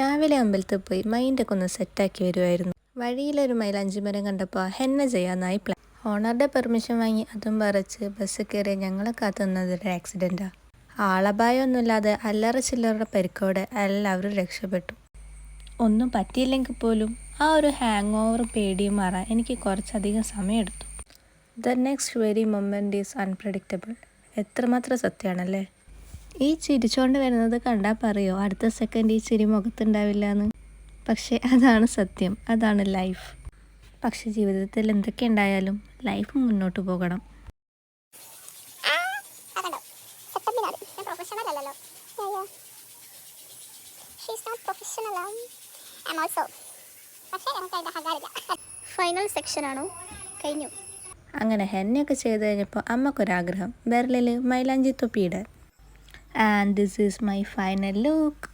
രാവിലെ അമ്പലത്തിൽ പോയി മൈൻഡൊക്കെ ഒന്ന് സെറ്റാക്കി വരുമായിരുന്നു വഴിയിലൊരു മൈലാഞ്ചി മരം കണ്ടപ്പോൾ ഹെന്ന ചെയ്യാന്നായി പ്ലാൻ ഓണറുടെ പെർമിഷൻ വാങ്ങി അതും പറിച്ച് ബസ് കയറി ഞങ്ങളെ കാത്തുന്നത് ഒരു ആക്സിഡന്റാണ് ആളപായമൊന്നുമില്ലാതെ അല്ലറ ചില്ലറ പരിക്കോടെ എല്ലാവരും രക്ഷപ്പെട്ടു. ഒന്നും പറ്റിയില്ലെങ്കിൽ പോലും ആ ഒരു ഹാങ് ഓവർ പേടിയും മാറാൻ എനിക്ക് കുറച്ചധികം സമയമെടുത്തു. The next very moment is unpredictable എത്രമാത്രം സത്യമാണല്ലേ? ഈ ചിരിച്ചുകൊണ്ട് വരുന്നത് കണ്ടാൽ പറയോ? അടുത്ത സെക്കൻഡ് ഈ ചിരി മുഖത്തുണ്ടാവില്ല എന്ന് പക്ഷേ അതാണ് സത്യം. അതാണ് ലൈഫ് പക്ഷെ ജീവിതത്തിൽ എന്തൊക്കെ ഉണ്ടായാലും ലൈഫ് മുന്നോട്ട് പോകണം. ഫൈനൽ സെക്ഷനാണോ കഴിഞ്ഞു. അങ്ങനെ ഹെന്നയൊക്കെ ചെയ്ത് കഴിഞ്ഞപ്പോൾ അമ്മക്കൊരാഗ്രഹം. ബെർലിൽ മൈലാഞ്ചി തൊപ്പിയിടാൻ. and this is my final look.